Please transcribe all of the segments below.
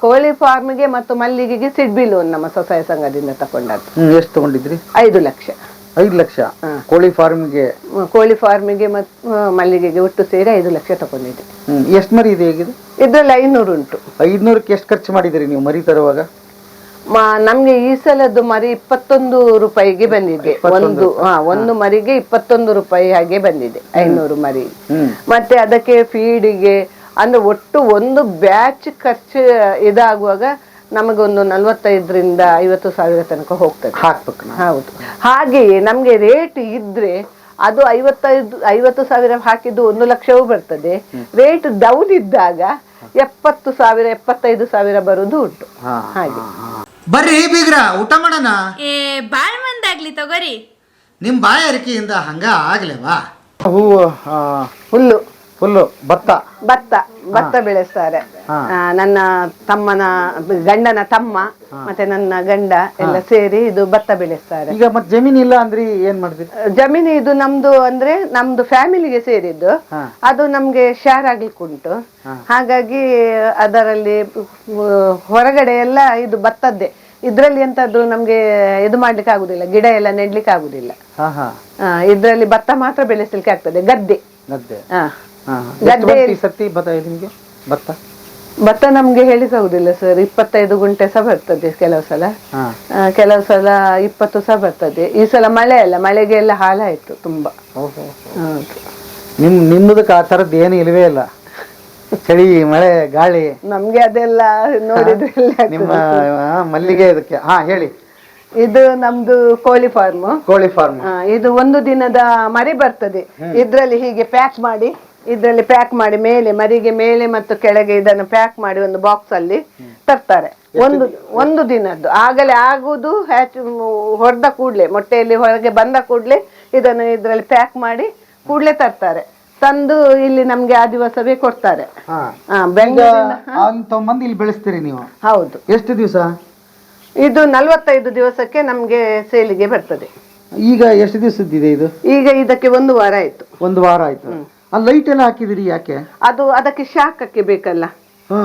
ಕೋಳಿ ಫಾರ್ಮ್ಗೆ ಮತ್ತು ಮಲ್ಲಿಗೆಗೆ ಸಿಡ್ಬಿ ಲೋನ್ ನಮ್ಮ ಸ್ವಸಹಾಯ ಸಂಘದಿಂದ ತಕೊಂಡದ್ದು. ಹ್ಮ್ ಎಷ್ಟು ತಗೊಂಡಿದ್ರಿ? ಐದು ಲಕ್ಷ. ಐದು ಲಕ್ಷ? ಕೋಳಿ ಫಾರ್ಮ್ಗೆ? ಗೆ ಕೋಳಿ ಫಾರ್ಮಿಗೆ ಮತ್ತು ಮಲ್ಲಿಗೆಗೆ ಒಟ್ಟು ಸೇರಿ ಐದು ಲಕ್ಷ ತಗೊಂಡಿದ್ದೆ ಹ್ಮ್ ಎಷ್ಟು ಮರಿ ಇದೆ ಹೇಗಿದೆ? ಇದ್ರಲ್ಲಿ ಐನೂರು ಉಂಟು. ಐದ್ನೂರಕ್ಕೆ ಎಷ್ಟು ಖರ್ಚು ಮಾಡಿದಿರಿ ನೀವು ಮರಿ ತರುವಾಗ? ಮ- ನಮ್ಗೆ ಈ ಸಲದ್ದು ಮರಿ ಇಪ್ಪತ್ತೊಂದು ರೂಪಾಯಿಗೆ ಬಂದಿದೆ. ಒಂದು ಹಾ ಒಂದು ಮರಿಗೆ ಇಪ್ಪತ್ತೊಂದು ರೂಪಾಯಿ ಹಾಗೆ ಬಂದಿದೆ ಐನೂರು ಮರಿ. ಹ್ಮ್. ಮತ್ತೆ ಅದಕ್ಕೆ ಫೀಡಿಗೆ ಅಂದ್ರೆ ಒಟ್ಟು ಒಂದು ಬ್ಯಾಚ್ ಖರ್ಚು ಇದಾಗುವಾಗ ನಮಗೊಂದು ನಲ್ವತ್ತೈದರಿಂದ ಐವತ್ತು ಸಾವಿರ ತನಕ ಹೋಗ್ತದೆ. ಹಾಕ್ಬೇಕು ಹೌದು. ಹಾಗೆಯೇ ನಮ್ಗೆ ರೇಟ್ ಇದ್ರೆ ಅದು ಐವತ್ತೈದು ಐವತ್ತು ಸಾವಿರ ಹಾಕಿದ್ದು ಒಂದು ಲಕ್ಷವೂ ಬರ್ತದೆ. ರೇಟ್ ಡೌನ್ ಇದ್ದಾಗ ಎಪ್ಪತ್ತು ಸಾವಿರ ಎಪ್ಪತ್ತೈದು ಸಾವಿರ ಬರುವುದು ಉಂಟು. ಹಾಗೆ. ಬರ್ರಿ ಬೀಗ್ರ ಊಟ ಮಾಡೋಣ? ಏ ಬಾಳ್ ಮಂದಾಗ್ಲಿ ತಗೋರಿ. ಬಾಯ ಬಾಯಾರಿಕೆಯಿಂದ ಹಂಗ ಆಗ್ಲೇವಾ? ಹೂವು ಹುಲ್ಲು. ಫುಲ್ಲು ಭತ್ತ. ಭತ್ತ ಭತ್ತ ಬೆಳೆಸ್ತಾರೆ. ಆ, ನನ್ನ ತಮ್ಮನ ಗಂಡನ ತಮ್ಮ ಮತ್ತೆ ನನ್ನ ಗಂಡ ಎಲ್ಲ ಸೇರಿ ಇದು ಭತ್ತ ಬೆಳೆಸ್ತಾರೆ. ಈಗ ಮತ್ತೆ ಜಮೀನ್ ಇಲ್ಲ ಅಂದ್ರೆ ಏನ್ ಮಾಡ್ತೀರಿ? ಜಮೀನು ಇದು ನಮ್ದು ಅಂದ್ರೆ ನಮ್ದು ಫ್ಯಾಮಿಲಿಗೆ ಸೇರಿದ್ದು. ಹಾ. ಅದು ನಮ್ಗೆ ಶೇರ್ ಆಗ್ಲಿಕ್ಕೆ ಉಂಟು. ಹಾಗಾಗಿ ಅದರಲ್ಲಿ ಉ- ಹೊರಗಡೆ ಎಲ್ಲ ಇದು ಭತ್ತದ್ದೇ. ಇದ್ರಲ್ಲಿ ಎಂತಾದ್ರೂ ನಮ್ಗೆ ಇದು ಮಾಡ್ಲಿಕ್ಕೆ ಆಗುದಿಲ್ಲ ಗಿಡ ಎಲ್ಲ ನೆಡ್ಲಿಕ್ಕೆ ಆಗುದಿಲ್ಲ. ಹಾ ಹಾ. ಇದ್ರಲ್ಲಿ ಭತ್ತ ಮಾತ್ರ ಬೆಳೆಸಲಿಕ್ಕೆ ಆಗ್ತದೆ ಗದ್ದೆ. ಗದ್ದೆ. ಆ. ಗದ್ದೆ ಈ ಸರ್ತಿ ಭತ್ತ ನಿಮ್ಗೆ? ಭತ್ತ? ಭತ್ತ ನಮ್ಗೆ ಹೇಳಿಕ್ ಆಗುದಿಲ್ಲ ಸರ್ ಇಪ್ಪತ್ತೈದು ಗುಂಟೆ ಸಹ ಬರ್ತದೆ ಕೆಲವು ಸಲ. ಕೆಲವು ಸಲ ಇಪ್ಪತ್ತು ಸಹ ಬರ್ತದೆ. ಈ ಸಲ ಮಳೆ ಅಲ್ಲ ಮಳೆಗೆ ಎಲ್ಲ ಹಾಳಾಯ್ತು ತುಂಬಾ. ನಿಮ್ ನಿಮ್ಮದಕ್ಕೆ ಆ ಥರದ್ದು ಏನು ಇಲ್ವೇ ಇಲ್ಲ? ಚಳಿ ಮಳೆ ಗಾಳಿ. ನಮ್ಗೆ ಅದೆಲ್ಲ ನೋಡಿದ್ರೆ ನಿಮ್ಮ ಮಲ್ಲಿಗೆ ಇದಕ್ಕೆ. ಹಾ ಹೇಳಿ. ಇದು ನಮ್ದು ಕೋಳಿ ಫಾರ್ಮ್ ಕೋಳಿ ಫಾರ್ಮ್ ಇದು ಒಂದು ದಿನದ ಮರಿ ಬರ್ತದೆ. ಇದ್ರಲ್ಲಿ ಹೀಗೆ ಪ್ಯಾಕ್ ಮಾಡಿ ಇದ್ರಲ್ಲಿ ಪ್ಯಾಕ್ ಮಾಡಿ ಮೇಲೆ ಮರಿಗೆ ಮೇಲೆ ಮತ್ತು ಕೆಳಗೆ ಇದನ್ನು ಪ್ಯಾಕ್ ಮಾಡಿ ಒಂದು ಬಾಕ್ಸ್ ಅಲ್ಲಿ ತರ್ತಾರೆ. ಒಂದು ಒಂದು ದಿನದ್ದು. ಆಗಲೇ ಆಗುದು ಹ್ಯಾಚ್ ಹೊಡೆದ ಕೂಡ್ಲೆ ಮೊಟ್ಟೆಯಲ್ಲಿ ಹೊರಗೆ ಬಂದ ಕೂಡ್ಲೆ ಇದನ್ನು ಇದರಲ್ಲಿ ಪ್ಯಾಕ್ ಮಾಡಿ ಕೂಡ್ಲೆ ತರ್ತಾರೆ. ತಂದು ಇಲ್ಲಿ ನಮ್ಗೆ ಆ ದಿವಸವೇ ಕೊಡ್ತಾರೆ. ಹಾ. ಆ, ಈಗ ಬೆಂಗಳೂರಿನ ಮಂದಿ ಇಲ್ಲಿ ಬೆಳೆಸ್ತೀರಿ ನೀವು? ಹೌದು. ಎಷ್ಟು ದಿವಸ? ಇದು ನಲವತ್ತೈದು ದಿವಸಕ್ಕೆ ನಮ್ಗೆ ಸೇಲಿಗೆ ಬರ್ತದೆ. ಈಗ ಎಷ್ಟು ದಿವಸದ್ದಿದೆ ಇದು? ಈಗ ಇದಕ್ಕೆ ಒಂದು ವಾರ ಆಯ್ತು. ಒಂದು ವಾರ ಆಯ್ತು. ಆ ಲೈಟ್ ಎಲ್ಲ ಹಾಕಿದಿರಿ ಯಾಕೆ? ಅದು ಅದಕ್ಕೆ ಶಾಖಕ್ಕೆ ಬೇಕಲ್ಲ. ಆ,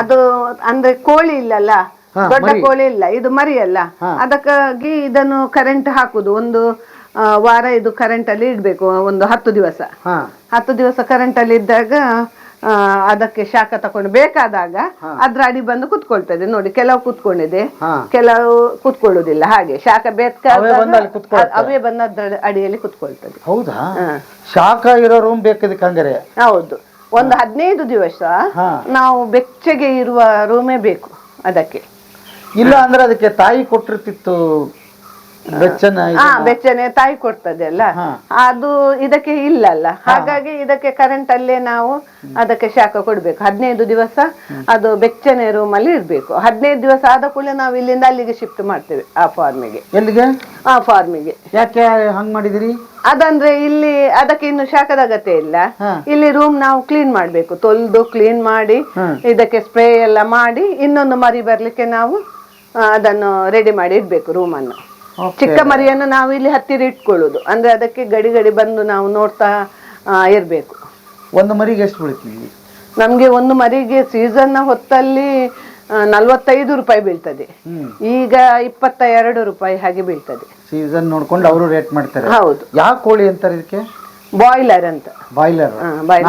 ಅದು ಅಂದ್ರೆ ಕೋಳಿ ಇಲ್ಲಲ್ಲ ಹಾ, ದೊಡ್ಡ ಮರಿ. ಕೋಳಿ ಇಲ್ಲ ಇದು ಮರಿ ಅಲ್ಲ. ಅದಕ್ಕಾಗಿ ಇದನ್ನು ಕರೆಂಟ್ ಹಾಕುದು ಒಂದು ಆ, ವಾರ ಇದು ಕರೆಂಟ್ ಅಲ್ಲಿ ಇಡ್ಬೇಕು ಒಂದು ಹತ್ತು ದಿವಸ. ಹಾ. ಹತ್ತು ದಿವಸ ಕರೆಂಟ್ ಅಲ್ಲಿ ಇದ್ದಾಗ ಅದಕ್ಕೆ ಶಾಖ ತಕೊಂಡು ಬೇಕಾದಾಗ ಅದ್ರ ಅಡಿ ಬಂದು ಕುತ್ಕೊಳ್ತದೆ. ನೋಡಿ ಕೆಲವು ಕುತ್ಕೊಂಡಿದೆ. ಕೆಲವು ಕುತ್ಕೊಳ್ಳುದಿಲ್ಲ ಹಾಗೆ ಶಾಖ ಕುತ್ಕೊಳ್ತವೆ. ಅವೇ ಬಂದು ಅದ್ರ ಅಡಿಯಲ್ಲಿ ಕುತ್ಕೊಳ್ತದೆ. ಹೌದಾ. ಶಾಖ ಇರೋ ರೂಮ್ ಬೇಕದಕ್ಕೆ ಹಂಗಾರೆ ಹೌದು. ಒಂದು ಹದಿನೈದು ದಿವಸ ನಾವು ಬೆಚ್ಚಗೆ ಇರುವ ರೂಮೇ ಬೇಕು ಅದಕ್ಕೆ. ಇಲ್ಲ ಅಂದ್ರೆ ಅದಕ್ಕೆ ತಾಯಿ ಕೊಟ್ಟಿರ್ತಿತ್ತು ಬೆಚ್ಚನ ತಾಯಿ ಕೊಡ್ತದೆ ಅಲ್ಲ? ಅದು ಇದಕ್ಕೆ ಇಲ್ಲಲ್ಲ. ಹಾಗಾಗಿ ಇದಕ್ಕೆ ಕರೆಂಟ್ ಅಲ್ಲೇ ನಾವು ಅದಕ್ಕೆ ಶಾಖ ಕೊಡ್ಬೇಕು. ಹದಿನೈದು ದಿವಸ ಅದು ಬೆಚ್ಚನೆ ರೂಮ್ ಅಲ್ಲಿ ಇರ್ಬೇಕು. ಹದಿನೈದು ದಿವಸ ಆದ ಕೂಡಲೇ ನಾವು ಇಲ್ಲಿಂದ ಅಲ್ಲಿಗೆ ಶಿಫ್ಟ್ ಮಾಡ್ತೇವೆ ಆ ಫಾರ್ಮಿಗೆ ಎಲ್ಲಿಗೆ? ಆ ಫಾರ್ಮಿಗೆ ಯಾಕೆ ಹಂಗ್ ಮಾಡಿದಿರಿ? ಅದಂದ್ರೆ ಇಲ್ಲಿ ಅದಕ್ಕೆ ಇನ್ನು ಶಾಖದ ಅಗತ್ಯ ಇಲ್ಲ. ಇಲ್ಲಿ ರೂಮ್ ನಾವು ಕ್ಲೀನ್ ಮಾಡ್ಬೇಕು. ತೊಳೆದು ಕ್ಲೀನ್ ಮಾಡಿ ಇದಕ್ಕೆ ಸ್ಪ್ರೇ ಎಲ್ಲ ಮಾಡಿ ಇನ್ನೊಂದು ಮರಿ ಬರ್ಲಿಕ್ಕೆ ನಾವು ಅದನ್ನು ರೆಡಿ ಮಾಡಿ ಇಡ್ಬೇಕು ರೂಮನ್ನು Okay. ಚಿಕ್ಕ ಮರಿಯನ್ನು ನಾವು ಇಲ್ಲಿ ಹತ್ತಿರ ಇಟ್ಕೊಳ್ಳೋದು. ಅಂದ್ರೆ ಅದಕ್ಕೆ ಗಡಿ ಗಡಿ ಬಂದು ನಾವು ನೋಡ್ತಾ ಇರಬೇಕು. ಒಂದು ಮರಿಗೆ ಎಷ್ಟು ಬೀಳ್ತೀವಿ ನಮಗೆ ಒಂದು ಮರಿಗೆ ಸೀಸನ್ ಹೊತ್ತಲ್ಲಿ ನಲ್ವತ್ತೈದು ರೂಪಾಯಿ ಬೀಳ್ತದೆ. ಈಗ ಇಪ್ಪತ್ತ ಎರಡು ರೂಪಾಯಿ ಹಾಗೆ ಬೀಳ್ತದೆ. ಸೀಸನ್ ನೋಡ್ಕೊಂಡು ಅವರು ರೇಟ್ ಮಾಡ್ತಾರೆ. ಹೌದು. ಯಾವ ಕೋಳಿ ಅಂತಾರೆ ಇದಕ್ಕೆ? ಬಾಯ್ಲರ್ ಅಂತ. ಬಾಯ್ಲರ್.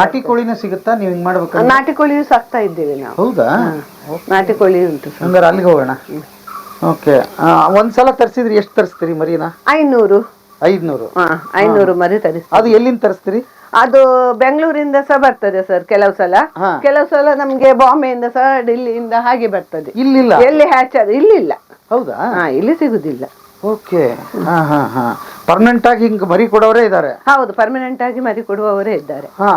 ನಾಟಿ ಕೋಳಿನೂ ಸಿಗುತ್ತಾ? ನೀವು ಹಿಂಗ್ ಮಾಡ್ಬೇಕು ನಾಟಿ ಕೋಳಿಯೂ ಸಾಕ್ತಾ ಇದ್ದೇವೆ ನಾವು. ಹೌದಾ? ನಾಟಿ ಕೋಳಿ ಉಂಟು. ಹಂಗಾರೆ ಅಲ್ಲಿಗೆ ಹೋಗೋಣ. ಓಕೆ ಒಂದ್ಸಲ ತರಿಸಿದ್ರಿ ಎಷ್ಟು ತರಿಸ್ತೀರಿ ಮರಿನ? ಐನೂರು. ಐದ್ನೂರು. ಹಾ ಐನೂರು ಮರಿ ತರಿಸಿ ಅದು ಎಲ್ಲಿಂದ ತರಿಸ್ತೀರಿ? ಅದು ಬೆಂಗಳೂರಿಂದ ಸಹ ಬರ್ತದೆ ಸರ್ ಕೆಲವು ಸಲ. ಹಾ. ಕೆಲವು ಸಲ ನಮ್ಗೆ ಬಾಂಬೆಯಿಂದ ಸಹ ಡೆಲ್ಲಿಯಿಂದ ಹಾಗೆ ಬರ್ತದೆ. ಇಲ್ಲಿಲ್ಲ? ಎಲ್ಲಿ ಹ್ಯಾಚ್ ಅದು ಇಲ್ಲಿಲ್ಲ. ಹೌದಾ? ಹಾ ಇಲ್ಲಿ ಸಿಗುದಿಲ್ಲ. ಓಕೆ ಹಾ ಹಾ ಹಾ. ಪರ್ಮನೆಂಟ್ ಆಗಿ ಹಿಂಗ್ ಮರಿ ಕೊಡೋರೇ ಇದ್ದಾರೆ ಹೌದು ಪರ್ಮನೆಂಟ್ ಆಗಿ ಮರಿ ಕೊಡುವವರೇ ಇದ್ದಾರೆ. ಹಾ.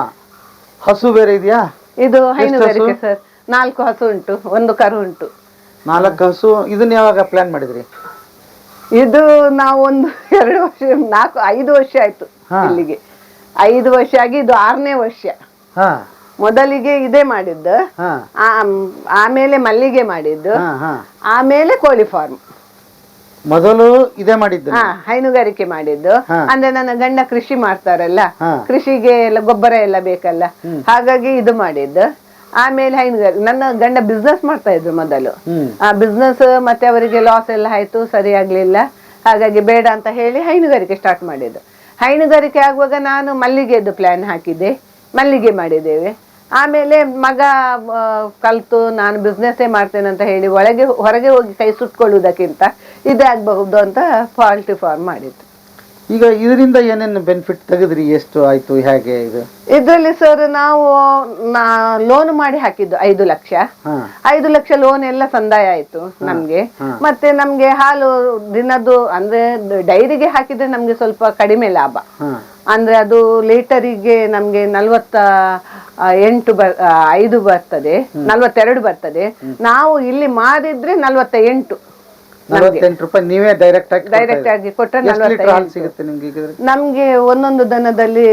ಹಸು ಬೇರೆ ಇದೆಯಾ? ಇದು ಹೈನುಗಾರಿಕೆ ಹಸು? ಸರ್. ನಾಲ್ಕು ಹಸು ಉಂಟು ಒಂದು ಕರು ಉಂಟು. ನಾಲ್ಕು ಹಸು ಇದನ್ನ ಯಾವಾಗ ಪ್ಲಾನ್ ಮಾಡಿದ್ರಿ? ಇದು ನಾವು ಒಂದು ಎರಡು ವರ್ಷ ನಾಲ್ಕು ಐದು ವರ್ಷ ಆಯ್ತು ಹಾ. ಇಲ್ಲಿಗೆ. ಐದು ವರ್ಷ ಆಗಿ ಇದು ಆರನೇ ವರ್ಷ. ಹಾ. ಮೊದಲಿಗೆ ಇದೇ ಮಾಡಿದ್ದು. ಹಾ. ಆಮೇಲೆ ಮಲ್ಲಿಗೆ ಮಾಡಿದ್ದು. ಹಾ ಹಾ. ಆಮೇಲೆ ಕೋಳಿ ಫಾರ್ಮ್ ಮೊದಲು ಇದೇ ಮಾಡಿದ್ದು ಹಾ ಹೈನುಗಾರಿಕೆ ಮಾಡಿದ್ದು. ಹಾ. ಅಂದ್ರೆ ನನ್ನ ಗಂಡ ಕೃಷಿ ಮಾಡ್ತಾರಲ್ಲ ಹಾ. ಕೃಷಿಗೆ ಎಲ್ಲ ಗೊಬ್ಬರ ಎಲ್ಲ ಬೇಕಲ್ಲ. ಹಾಗಾಗಿ ಇದು ಮಾಡಿದ್ದು. ಆಮೇಲೆ ಹೈನುಗಾರಿಕೆ ನನ್ನ ಗಂಡ ಬಿಸ್ನೆಸ್ ಮಾಡ್ತಾ ಇದ್ರು ಮೊದಲು. ಆ ಬಿಸ್ನೆಸ್ ಮತ್ತೆ ಅವರಿಗೆ ಲಾಸ್ ಎಲ್ಲ ಆಯ್ತು ಸರಿ ಆಗ್ಲಿಲ್ಲ. ಹಾಗಾಗಿ ಬೇಡ ಅಂತ ಹೇಳಿ ಹೈನುಗಾರಿಕೆ ಸ್ಟಾರ್ಟ್ ಮಾಡಿದ್ದು. ಹೈನುಗಾರಿಕೆ ಆಗುವಾಗ ನಾನು ಮಲ್ಲಿಗೆದು ಪ್ಲಾನ್ ಹಾಕಿದ್ದೆ. ಮಲ್ಲಿಗೆ ಮಾಡಿದ್ದೇವೆ. ಆಮೇಲೆ ಮಗ ಕಲ್ತು ನಾನು ಬಿಸ್ನೆಸ್ಸೇ ಮಾಡ್ತೇನೆ ಅಂತ ಹೇಳಿ ಒಳಗೆ ಹೊರಗೆ ಹೋಗಿ ಕೈ ಸುಟ್ಕೊಳ್ಳುವುದಕ್ಕಿಂತ ಇದೇ ಆಗಬಹುದು ಅಂತ ಪಾಲ್ಟಿ ಫಾರ್ಮ್ ಮಾಡಿದ್ದು. ಈಗ ಇದರಿಂದ ಏನೇನು ಬೆನಿಫಿಟ್ ತೆಗೆದ್ರಿ? ಎಷ್ಟು ಆಯ್ತು? ಹೇಗೆ ಇದು? ಇದರಲ್ಲಿ ಸರ್ ನಾವು ಲೋನ್ ಮಾಡಿ ಹಾಕಿದ್ದು ಐದು ಲಕ್ಷ. ಐದು ಲಕ್ಷ ಲೋನ್ ಎಲ್ಲ ಸಂದಾಯ ಆಯ್ತು ನಮ್ಗೆ. ಮತ್ತೆ ನಮ್ಗೆ ಹಾಲು ದಿನದ್ದು ಅಂದ್ರೆ ಡೈರಿಗೆ ಹಾಕಿದ್ರೆ ನಮ್ಗೆ ಸ್ವಲ್ಪ ಕಡಿಮೆ ಲಾಭ. ಅಂದ್ರೆ ಅದು ಲೀಟರಿಗೆ ನಮ್ಗೆ ನಲ್ವತ್ತ ಎಂಟು ಬರ್ ಐದು ಬರ್ತದೆ. ನಲ್ವತ್ತೆರಡು ಬರ್ತದೆ. ನಾವು ಇಲ್ಲಿ ಮಾರಿದ್ರೆ ನಲ್ವತ್ತ ಎಂಟು ನಲವತ್ತೆಂಟು ರೂಪಾಯಿ ನೀವೇ ಡೈರೆಕ್ಟ್ ಆಗಿ ಡೈರೆಕ್ಟ್ ಆಗಿ ಕೊಟ್ರೆ ಲೀಟರ್ ಹಾಲು ಸಿಗುತ್ತೆ ನಿಮ್ಗೆ ಈಗ? ನಮ್ಗೆ ಒಂದೊಂದು ದನದಲ್ಲಿ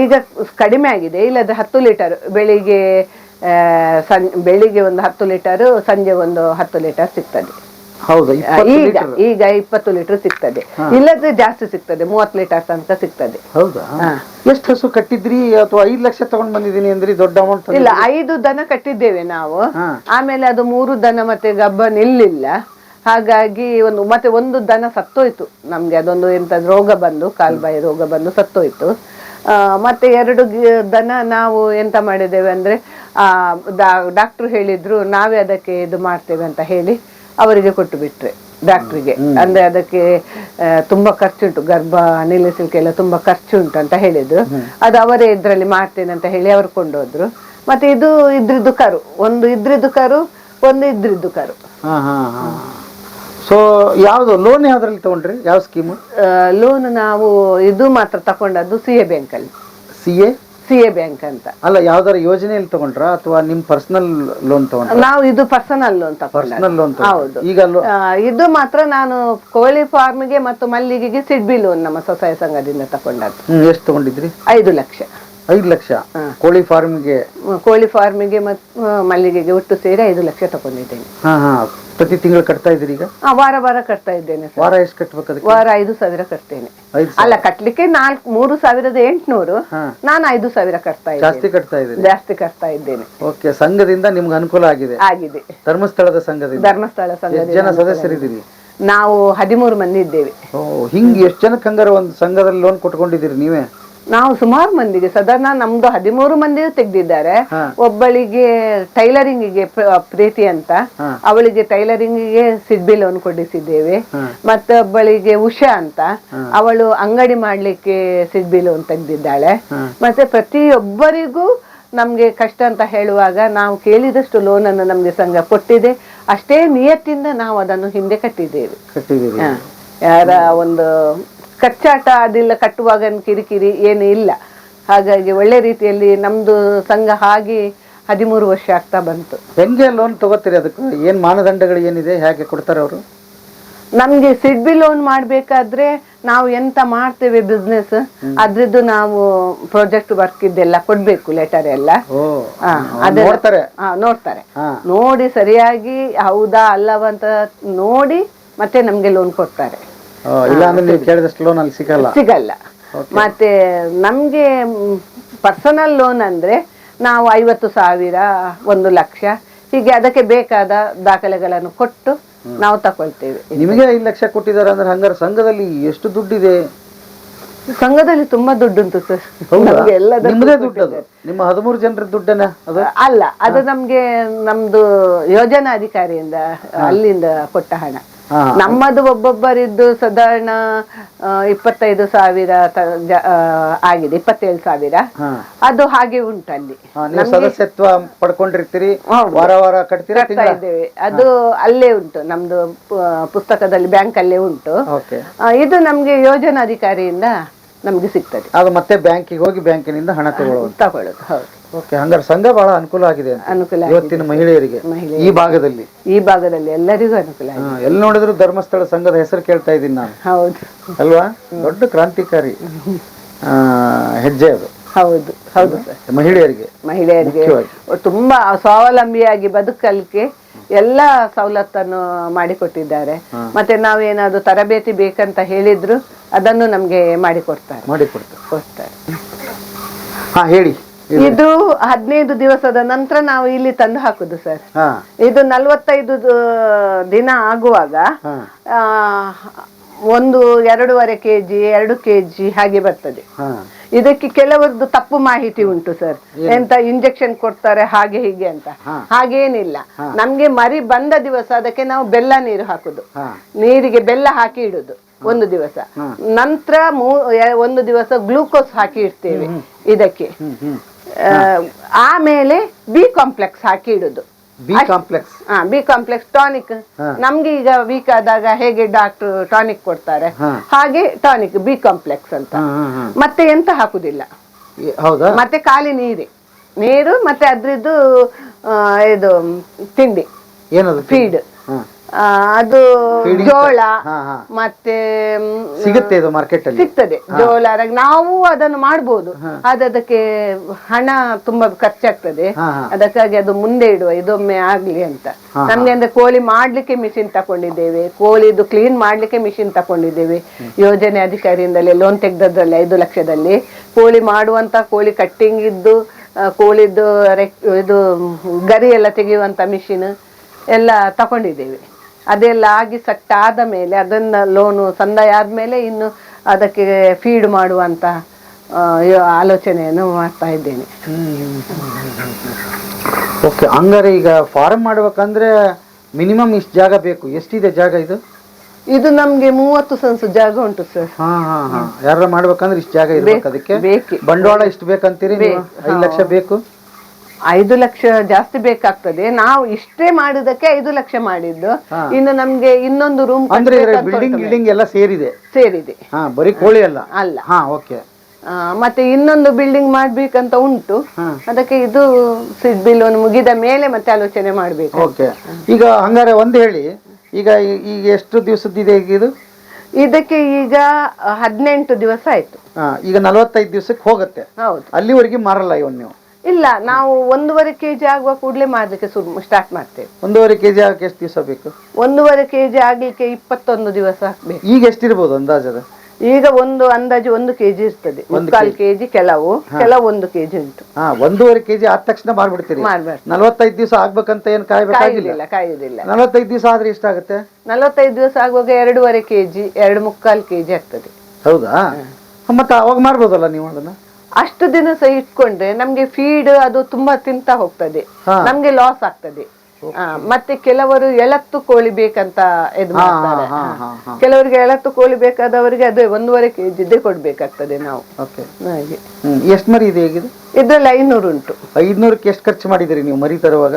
ಈಗ ಕಡಿಮೆ ಆಗಿದೆ. ಇಲ್ಲದ್ರೆ ಹತ್ತು ಲೀಟರ್. ಬೆಳಿಗ್ಗೆ ಸಂ ಬೆಳಿಗ್ಗೆ ಒಂದು ಹತ್ತು ಲೀಟರ್ ಸಂಜೆ ಒಂದು ಹತ್ತು ಲೀಟರ್ ಸಿಗ್ತದೆ. ಹೌದು? ಈಗ ಲೀಟರ್. ಈಗ ಇಪ್ಪತ್ತು ಲೀಟರ್ ಸಿಗ್ತದೆ. ಇಲ್ಲದ್ರೆ ಜಾಸ್ತಿ ಸಿಗ್ತದೆ. ಮೂವತ್ತು ಲೀಟರ್ ತನಕ ಸಿಗ್ತದೆ. ಹೌದಾ? ಎಷ್ಟು ಹಸು ಕಟ್ಟಿದ್ರಿ? ಅಥವಾ ಐದು ಲಕ್ಷ ತಗೊಂಡ್ ಬಂದಿದ್ದೀನಿ ಅಂದ್ರೆ ದೊಡ್ಡ ಅಮೌಂಟ್ ಇಲ್ಲ ಐದು ದನ ಕಟ್ಟಿದ್ದೇವೆ ನಾವು. ಆಮೇಲೆ ಅದು ಮೂರು ದನ ಮತ್ತೆ ಗಬ್ಬ ನಿಲ್ಲಿಲ್ಲ ಹಾಗಾಗಿ ಒಂದು ಮತ್ತೆ ಒಂದು ದನ ಸತ್ತೋಯ್ತು. ನಮ್ಗೆ ಅದೊಂದು ಎಂತ ರೋಗ ಬಂದು ಕಾಲ್ಬಾಯಿ ರೋಗ ಬಂದು ಸತ್ತೋಯ್ತು. ಮತ್ತೆ ಎರಡು ದನ ನಾವು ಎಂತ ಮಾಡಿದ್ದೇವೆ ಅಂದ್ರೆ ಆ ಡಾಕ್ಟ್ರು ಹೇಳಿದ್ರು ನಾವೇ ಅದಕ್ಕೆ ಇದು ಮಾಡ್ತೇವೆ ಅಂತ ಹೇಳಿ ಅವರಿಗೆ ಕೊಟ್ಟು ಬಿಟ್ರೆ ಡಾಕ್ಟ್ರಿಗೆ. ಅಂದ್ರೆ ಅದಕ್ಕೆ ತುಂಬಾ ಖರ್ಚುಂಟು ಗರ್ಭ ನಿಲ್ಲಿಸಲಿಕ್ಕೆಲ್ಲ ತುಂಬಾ ಖರ್ಚುಂಟು ಅಂತ ಹೇಳಿದ್ರು. ಅದು ಅವರೇ ಇದ್ರಲ್ಲಿ ಮಾಡ್ತೇನೆ ಅಂತ ಹೇಳಿ ಅವರು ಕೊಂಡೋದ್ರು. ಮತ್ತೆ ಇದು ಇದ್ರಿದ್ದು ಕರು ಒಂದು ಇದ್ರಿದ್ದು ಕರು ಒಂದು ಇದ್ರಿದ್ದು ಕರು. ಹಾ ಹಾ ಹಾ. ಸೊ ಯಾವ್ದು ಲೋನ್ ಯಾವ್ದ್ರಲ್ಲಿ ತಗೊಂಡ್ರಿ? ಯಾವ ಸ್ಕೀಮ್ ಲೋನ್ ನಾವು ಇದು ಮಾತ್ರ ತಕೊಂಡದ್ದು ಸಿ ಎ ಬ್ಯಾಂಕ್ ಅಲ್ಲಿ. C A? C A bank ಅಂತ. ಅಲ್ಲ ಯಾವ್ದಾರ ಯೋಜನೆಯಲ್ಲಿ ತಗೊಂಡ್ರ ಅಥವಾ ನಿಮ್ ಪರ್ಸನಲ್ ಲೋನ್ ತಗೊಂಡ್ರ? ನಾವು ಇದು ಪರ್ಸನಲ್ ಲೋನ್ ಪರ್ಸನಲ್ ಲೋನ್ ಹೌದು. ಈಗ ಇದು ಮಾತ್ರ ನಾನು ಕೋಳಿ ಫಾರ್ಮ್ಗೆ ಮತ್ತು ಮಲ್ಲಿಗೆಗೆ ಸಿಡ್ಬಿ ಲೋನ್ ನಮ್ಮ ಸ್ವಸಹಾಯ ಸಂಘದಿಂದ ತಕೊಂಡದ್ದು ಹ್ಮ್ ಎಷ್ಟು ತಗೊಂಡಿದ್ರಿ? ಐದು ಲಕ್ಷ. ಐದು ಲಕ್ಷ. ಕೋಳಿ ಫಾರ್ಮ್ಗೆ. ಕೋಳಿ ಫಾರ್ಮಿಗೆ ಮತ್ತು ಮಲ್ಲಿಗೆಗೆ ಒಟ್ಟು ಸೇರಿ ಐದು ಲಕ್ಷ ತಗೊಂಡಿದ್ದೇನೆ. ಹಾ ಹಾ. ಪ್ರತಿ ತಿಂಗಳು ಕಟ್ತಾ ಇದ್ರಿ ಈಗ? ಆ, ವಾರ ವಾರ ಕಟ್ತಾ ಇದ್ದೇನೆ ಸರ್. ವಾರ ಎಷ್ಟು ಕಟ್ಬೇಕು ಅದಕ್ಕೆ? ವಾರ ಐದು ಸಾವಿರ ಕಟ್ತೇನೆ. ಐದು ಅಲ್ಲ ಕಟ್ಲಿಕ್ಕೆ ನಾಲ್ಕು ಮೂರು ಸಾವಿರದ ಎಂಟುನೂರು. ಹಾ. ನಾನು ಐದು ಸಾವಿರ ಕಟ್ತಾ ಇದ್ದೇನೆ. ಜಾಸ್ತಿ ಕಟ್ತಾ ಇದ್ದೇನೆ ಜಾಸ್ತಿ ಕಟ್ತಾ ಇದ್ದೇನೆ. ಓಕೆ ಸಂಘದಿಂದ ನಿಮ್ಗೆ ಅನುಕೂಲ ಆಗಿದೆ. ಆಗಿದೆ. ಧರ್ಮಸ್ಥಳದ ಸಂಘದಿಂದ. ಧರ್ಮಸ್ಥಳ ಎಷ್ಟು ಸಂಘದಿಂದ ಜನ ಸದಸ್ಯರಿದ್ದೀರಿ ನಾವು ಹದಿಮೂರು ಮಂದಿ ಇದ್ದೇವೆ. ಓ ಹಿಂಗ್ ಎಷ್ಟು ಜನಕ್ಕೆ ಹಂಗಾರ ಒಂದು ಸಂಘದಲ್ಲಿ ಲೋನ್ ಕೊಟ್ಕೊಂಡಿದ್ದೀರಿ ನೀವೇ? ನಾವು ಸುಮಾರು ಮಂದಿಗೆ ಸಾಧಾರಣ ನಮ್ದು ಹದಿಮೂರು ಮಂದಿ ತೆಗ್ದಿದ್ದಾರೆ. ಒಬ್ಬಳಿಗೆ ಒಬ್ಬಳಿಗೆ ಟೈಲರಿಂಗಿಗೆ ಪ್ರೀತಿ ಅಂತ ಅವಳಿಗೆ ಅವಳಿಗೆ ಟೈಲರಿಂಗಿಗೆ ಸಿಡ್ಬಿ ಲೋನ್ ಕೊಡಿಸಿದ್ದೇವೆ. ಮತ್ತೊಬ್ಬಳಿಗೆ ಉಷಾ ಅಂತ ಅವಳು ಅಂಗಡಿ ಮಾಡ್ಲಿಕ್ಕೆ ಸಿಡ್ಬಿ ಲೋನ್ ತೆಗ್ದಿದ್ದಾಳೆ. ಮತ್ತೆ ಪ್ರತಿಯೊಬ್ಬರಿಗೂ ನಮ್ಗೆ ಕಷ್ಟ ಅಂತ ಹೇಳುವಾಗ ನಾವು ಕೇಳಿದಷ್ಟು ಲೋನ್ ಅನ್ನು ನಮ್ಗೆ ಸಂಘ ಕೊಟ್ಟಿದೆ. ಅಷ್ಟೇ ನಿಯತ್ತಿಂದ ನಾವು ಅದನ್ನು ಹಿಂದೆ ಕಟ್ಟಿದ್ದೇವೆ. ಯಾರ ಒಂದು ಕಚ್ಚಾಟ ಅದಿಲ್ಲ ಕಟ್ಟುವಾಗ ಕಿರಿಕಿರಿ ಏನು ಇಲ್ಲ. ಹಾಗಾಗಿ ಒಳ್ಳೆ ರೀತಿಯಲ್ಲಿ ನಮ್ದು ಸಂಘ ಹಾಗೆ ಹದಿಮೂರು ವರ್ಷ ಆಗ್ತಾ ಬಂತು. ಹೆಂಗೆ ಲೋನ್ ತಗೋತೀರಿ ಅದಕ್ಕೆ? ಏನ್ ಮಾನದಂಡಗಳು ಏನಿದೆ? ಹೇಗೆ ಕೊಡ್ತಾರೆ ಅವರು? ನಮ್ಗೆ ಸಿಡ್ಬಿ ಲೋನ್ ಮಾಡ್ಬೇಕಾದ್ರೆ ನಾವು ಎಂತ ಮಾಡ್ತೇವೆ ಬಿಸ್ನೆಸ್ ಅದ್ರದ್ದು ನಾವು ಪ್ರಾಜೆಕ್ಟ್ ವರ್ಕ್ ಇದೆಲ್ಲ ಕೊಡ್ಬೇಕು ಲೆಟರ್ ಎಲ್ಲ. ಅದೆಲ್ಲ- ನೋಡ್ತಾರೆ. ಹಾ, ನೋಡ್ತಾರೆ. ಹಾ. ನೋಡಿ ಸರಿಯಾಗಿ ಹೌದಾ ಅಲ್ಲವಂತ ನೋಡಿ ಮತ್ತೆ ನಮ್ಗೆ ಲೋನ್ ಕೊಡ್ತಾರೆ. ಓ, ಇಲ್ಲ ನೀವು ಕೇಳಿದಷ್ಟು ಲೋನ್ ಅಲ್ಲಿ ಸಿಗಲ್ಲ. ಸಿಗಲ್ಲ. ಮತ್ತೆ ನಮ್ಗೆ ಪರ್ಸನಲ್ ಲೋನ್ ಅಂದ್ರೆ ನಾವು ಐವತ್ತು ಸಾವಿರ ಒಂದು ಲಕ್ಷ ಹೀಗೆ ಅದಕ್ಕೆ ಬೇಕಾದ ದಾಖಲೆಗಳನ್ನು ಕೊಟ್ಟು ನಾವು ತಕೊಳ್ತೇವೆ ನಿಮಗೆ ಐದು ಲಕ್ಷ ಕೊಟ್ಟಿದ್ದಾರೆ ಅಂದ್ರೆ ಹಂಗಾರೆ ಸಂಘದಲ್ಲಿ ಎಷ್ಟು ದುಡ್ಡಿದೆ? ಸಂಘದಲ್ಲಿ ತುಂಬಾ ದುಡ್ಡುಂಟು ಸರ್. ನಿಮ್ಮ ಹದಿಮೂರು ಜನರ ದುಡ್ಡನ್ನ ಅದು? ಅಲ್ಲ ಅದು ನಮ್ಗೆ ನಮ್ದು ಯೋಜನಾ ಅಧಿಕಾರಿಯಿಂದ ಅಲ್ಲಿಂದ ಕೊಟ್ಟ ಹಣ. ನಮ್ಮದು ಒಬ್ಬೊಬ್ಬರಿದ್ದು ಸಾಧಾರಣ ಇಪ್ಪತ್ತೈದು ಸಾವಿರ ಆಗಿದೆ ಇಪ್ಪತ್ತೇಳು ಸಾವಿರ. ಅದು ಹಾಗೆ ಉಂಟು ಅಲ್ಲಿ. ಹಾ, ಸದಸ್ಯತ್ವ ಪಡ್ಕೊಂಡಿರ್ತೀರಿ. ವಾರ ವಾರ ಕಟ್ತೀರಾ ಇದ್ದೇವೆ. ಅದು ಅಲ್ಲೇ ಉಂಟು ನಮ್ದು ಪುಸ್ತಕದಲ್ಲಿ ಬ್ಯಾಂಕ್ ಅಲ್ಲೇ ಉಂಟು. ಇದು ನಮ್ಗೆ ಯೋಜನಾಧಿಕಾರಿಯಿಂದ ನಮ್ಗೆ ಸಿಗ್ತದೆ. ಅದು ಮತ್ತೆ ಬ್ಯಾಂಕಿಗೆ ಹೋಗಿ ಬ್ಯಾಂಕಿನಿಂದ ಹಣ ತಗೊಳ್ಳೋದು ತಗೊಳ್ಳೋದು ಹೌದು. ಓಕೆ ಹಂಗಾರೆ ಸಂಘ ಬಹಳ ಅನುಕೂಲ ಆಗಿದೆ ಅಂತ. ಅನುಕೂಲ. ಇವತ್ತಿನ ಮಹಿಳೆಯರಿಗೆ. ಈ ಭಾಗದಲ್ಲಿ. ಈ ಭಾಗದಲ್ಲಿ ಎಲ್ಲರಿಗೂ ಅನುಕೂಲ ಆಗಿದೆ. ಎಲ್ಲಿ ನೋಡಿದ್ರು ಧರ್ಮಸ್ಥಳ ಸಂಘದ ಹೆಸರು ಕೇಳ್ತಾ ಇದ್ದೀನಿ ನಾನು. ಹೌದು. ಅಲ್ವಾ? ದೊಡ್ಡ ಕ್ರಾಂತಿಕಾರಿ ಆ, ಹೆಜ್ಜೆ ಅದು. ಹೌದು ಹೌದು ಸರ್. ಮಹಿಳೆಯರಿಗೆ ಮಹಿಳೆಯರಿಗೆ ತುಂಬಾ ಸ್ವಾವಲಂಬಿಯಾಗಿ ಬದುಕಲಿಕ್ಕೆ ಎಲ್ಲ ಸವಲತ್ತನ್ನು ಮಾಡಿಕೊಟ್ಟಿದ್ದಾರೆ. ಮತ್ತೆ ನಾವೇನಾದ್ರು ತರಬೇತಿ ಬೇಕಂತ ಹೇಳಿದ್ರು ಅದನ್ನು ನಮ್ಗೆ ಮಾಡಿಕೊಡ್ತಾರೆ. ಮಾಡಿಕೊಡ್ತಾರೆ. ಕೊಡ್ತಾರೆ. ಹಾ ಹೇಳಿ. ಇದು ಹದಿನೈದು ದಿವಸದ ನಂತರ ನಾವು ಇಲ್ಲಿ ತಂದು ಹಾಕುದು ಸರ್. ಇದು ನಲವತ್ತೈದು ದಿನ ಆಗುವಾಗ ಒಂದು ಎರಡೂವರೆ ಕೆಜಿ ಎರಡು ಕೆಜಿ ಹಾಗೆ ಬರ್ತದೆ. ಇದಕ್ಕೆ ಕೆಲವರದ್ದು ತಪ್ಪು ಮಾಹಿತಿ ಉಂಟು ಸರ್. ಎಂತ ಇಂಜೆಕ್ಷನ್ ಕೊಡ್ತಾರೆ ಹಾಗೆ ಹೀಗೆ ಅಂತ. ಹಾಗೇನಿಲ್ಲ. ನಮ್ಗೆ ಮರಿ ಬಂದ ದಿವಸ ಅದಕ್ಕೆ ನಾವು ಬೆಲ್ಲ ನೀರು ಹಾಕುದು. ನೀರಿಗೆ ಬೆಲ್ಲ ಹಾಕಿ ಇಡುದು ಒಂದು ದಿವಸ. ನಂತರ ಮೂ- ಒಂದು ದಿವಸ ಗ್ಲೂಕೋಸ್ ಹಾಕಿ ಇಡ್ತೇವೆ ಇದಕ್ಕೆ. ಆಮೇಲೆ ಬಿ ಕಾಂಪ್ಲೆಕ್ಸ್ ಹಾಕಿ ಇಡುದು. ಬಿ ಕಾಂಪ್ಲೆಕ್ಸ್ ಹಾ ಬಿ ಕಾಂಪ್ಲೆಕ್ಸ್ ಟಾನಿಕ್. ನಮ್ಗೆ ಈಗ ವೀಕ್ ಆದಾಗ ಹೇಗೆ ಡಾಕ್ಟರ್ ಟಾನಿಕ್ ಕೊಡ್ತಾರೆ? ಹಾಗೆ ಟಾನಿಕ್ ಬಿ ಕಾಂಪ್ಲೆಕ್ಸ್ ಅಂತ. ಮತ್ತೆ ಎಂತ ಹಾಕುದಿಲ್ಲ. ಹೌದಾ? ಮತ್ತೆ ಖಾಲಿ ನೀರೇ. ನೀರು ಮತ್ತೆ ಅದ್ರದ್ದು ಇದು ತಿಂಡಿ. ಏನದು ಫೀಡ್ ಅದು Feeding ಜೋಳ ಹಾ, ಹಾ. ಮತ್ತೆ ಮ್, ಸಿಗುತ್ತೆ ಇದು ಮಾರ್ಕೆಟ್ ಅಲ್ಲಿ? ಸಿಗ್ತದೆ. ಜೋಳ ರಾಗಿ. ನಾವು ಅದನ್ನು ಮಾಡ್ಬೋದು. ಆದ್ರೆ ಅದಕ್ಕೆ ಹಣ ತುಂಬಾ ಖರ್ಚಾಗ್ತದೆ. ಹಾ, ಹಾ. ಅದಕ್ಕಾಗಿ ಅದು ಮುಂದೆ ಇಡುವ ಇದೊಮ್ಮೆ ಆಗ್ಲಿ ಅಂತ. ನಮ್ಗೆ ಅಂದ್ರೆ ಕೋಳಿ ಮಾಡ್ಲಿಕ್ಕೆ ಮಿಷಿನ್ ತಕೊಂಡಿದ್ದೇವೆ. ಕೋಳಿದು ಕ್ಲೀನ್ ಮಾಡ್ಲಿಕ್ಕೆ ಮಿಷಿನ್ ತಕೊಂಡಿದ್ದೇವೆ. ಯೋಜನೆ ಅಧಿಕಾರಿಯಿಂದಲೇ ಲೋನ್ ತೆಗ್ದದ್ರಲ್ಲಿ ಐದು ಲಕ್ಷದಲ್ಲಿ. ಕೋಳಿ ಮಾಡುವಂತ ಕೋಳಿ ಕಟ್ಟಿಂಗ್ ಇದ್ದು ಆ, ಕೋಳಿದ್ದು ರೆಕ್- ಇದು ಗರಿ ಎಲ್ಲ ತೆಗೆಯುವಂತ ಮಿಷಿನ್ ಎಲ್ಲ ತಕೊಂಡಿದ್ದೇವೆ. ಅದೆಲ್ಲ ಆಗಿ ಸಟ್ಟಾದ ಆದ ಮೇಲೆ ಅದನ್ನ ಲೋನು ಸಂದಾಯ ಆದ್ಮೇಲೆ ಇನ್ನು ಅದಕ್ಕೆ ಫೀಡ್ ಮಾಡುವಂತ ಆಲೋಚನೆಯನ್ನು ಮಾಡ್ತಾ ಇದ್ದೇನೆ. ಓಕೆ ಹಂಗಾರೆ ಈಗ ಫಾರ್ಮ್ ಮಾಡ್ಬೇಕಂದ್ರೆ ಮಿನಿಮಮ್ ಇಷ್ಟು ಜಾಗ ಬೇಕು. ಎಷ್ಟಿದೆ ಜಾಗ ಇದು? ಇದು ನಮ್ಗೆ ಮೂವತ್ತು ಸೆನ್ಸ್ ಜಾಗ ಉಂಟು ಸರ್ ಹಾ ಹಾ ಹಾ. ಯಾರ ಮಾಡ್ಬೇಕಂದ್ರೆ ಇಷ್ಟು ಜಾಗ ಇರ್ಬೇಕು ಅದಕ್ಕೆ. ಬೇಕೆ. ಬಂಡವಾಳ ಇಷ್ಟು ಬೇಕಂತೀರಿ ಐದು ಲಕ್ಷ ಬೇಕು? ಐದು ಲಕ್ಷ ಜಾಸ್ತಿ ಬೇಕಾಗ್ತದೆ. ನಾವು ಇಷ್ಟೇ ಮಾಡಿದಕ್ಕೆ ಐದು ಲಕ್ಷ ಮಾಡಿದ್ದು. ಇನ್ನು ನಮ್ಗೆ ಇನ್ನೊಂದು ರೂಮ್ ಅಂದ್ರೆ ಬಿಲ್ಡಿಂಗ್ ಬಿಲ್ಡಿಂಗ್ ಎಲ್ಲ ಸೇರಿದೆ. ಸೇರಿದೆ. ಹಾ ಬರೀ ಕೋಳಿ ಅಲ್ಲ? ಅಲ್ಲ. ಹಾ ಓಕೆ ಮತ್ತೆ ಇನ್ನೊಂದು ಬಿಲ್ಡಿಂಗ್ ಮಾಡ್ಬೇಕಂತ ಉಂಟು. ಅದಕ್ಕೆ ಇದು ಸಿಡ್ ಒಂದು ಮುಗಿದ ಮೇಲೆ ಮತ್ತೆ ಆಲೋಚನೆ ಮಾಡ್ಬೇಕು. ಓಕೆ ಈಗ ಹಂಗಾರೆ ಒಂದು ಹೇಳಿ. ಈಗ ಈಗ ಎಷ್ಟು ದಿವಸದಿದೆ ಈಗ ಇದು? ಇದಕ್ಕೆ ಈಗ ಹದಿನೆಂಟು ದಿವಸ ಆಯ್ತು. ಈಗ ನಲವತ್ತೈದು ದಿವಸಕ್ಕೆ ಹೋಗುತ್ತೆ. ಹೌದು. ಅಲ್ಲಿವರೆಗೆ ಮಾರಲ್ಲ ಇವನ್ ನೀವು. ಇಲ್ಲ ನಾವು ಒಂದೂವರೆ ಕೆಜಿ ಆಗುವ ಕೂಡಲೇ ಮಾಡ್ಲಿಕ್ಕೆ ಶುರು ಸ್ಟಾರ್ಟ್ ಮಾಡ್ತೇವೆ. ಒಂದೂವರೆ ಕೆಜಿ ಆಗಕ್ಕೆ ಎಷ್ಟು ದಿವಸ ಬೇಕು? ಒಂದೂವರೆ ಕೆಜಿ ಆಗ್ಲಿಕ್ಕೆ ಇಪ್ಪತ್ತೊಂದು ದಿವಸ ಬೇಕು. ಈಗ ಎಷ್ಟಿರ್ಬೋದು ಅಂದಾಜು ಈಗ ಒಂದು ಅಂದಾಜು ಒಂದು ಕೆಜಿ ಇರ್ತದೆ. ಮುಕ್ಕಾಲು ಕೆಜಿ. ಕೆಲವು ಕೆಲವು ಒಂದು ಕೆಜಿ ಉಂಟು. ಹಾ ಒಂದೂವರೆ ಕೆಜಿ ಆದ ತಕ್ಷಣ ಮಾಡ್ಬಿಡ್ತೀರಿ. ಮಾಡ್ಬಾರ್ದು. ನಲವತ್ತೈದು ದಿವಸ ಆಗ್ಬೇಕಂತ ಏನು ಕಾಯಬೇಕಾಗಿಲ್ಲ? ಕಾಯುದಿಲ್ಲ ಕಾಯುದಿಲ್ಲ ನಲವತ್ತೈದು ದಿವಸ ಆದ್ರೆ ಎಷ್ಟಾಗುತ್ತೆ ನಲವತ್ತೈದು ದಿವಸ ಆಗುವಾಗ ಎರಡೂವರೆ ಕೆಜಿ ಎರಡು ಮುಕ್ಕಾಲು ಕೆಜಿ ಆಗ್ತದೆ. ಹೌದಾ? ಮತ್ತೆ ಅವಾಗ ಮಾಡ್ಬೋದಲ್ಲ ನೀವು ಅದನ್ನ? ಅಷ್ಟು ದಿನ ಸಹ ಇಟ್ಕೊಂಡ್ರೆ ನಮ್ಗೆ ಫೀಡ್ ಅದು ತುಂಬಾ ತಿಂತಾ ಹೋಗ್ತದೆ. ನಮ್ಗೆ ಲಾಸ್ ಆಗ್ತದೆ. ಆ, ಮತ್ತೆ ಕೆಲವರು ಎಳತ್ತು ಕೋಳಿ ಬೇಕಂತ ಇದು ಮಾಡ್ತಾರೆ. ಹಾ, ಹಾ. ಕೆಲವರಿಗೆ ಎಳತ್ತು ಕೋಳಿ ಬೇಕಾದವರಿಗೆ ಅದೇ ಒಂದೂವರೆ ಕೆಜಿದ್ದೇ ಕೊಡ್ಬೇಕಾಗ್ತದೆ ನಾವು. ಓಕೆ ಹಾಗೆ. ಎಷ್ಟು ಮರಿ ಇದೆ ಹೇಗಿದೆ? ಇದ್ರಲ್ಲಿ ಐನೂರು ಉಂಟು. ಐದ್ನೂರಕ್ಕೆ ಎಷ್ಟು ಖರ್ಚು ಮಾಡಿದಿರಿ ನೀವು ಮರಿ ತರುವಾಗ?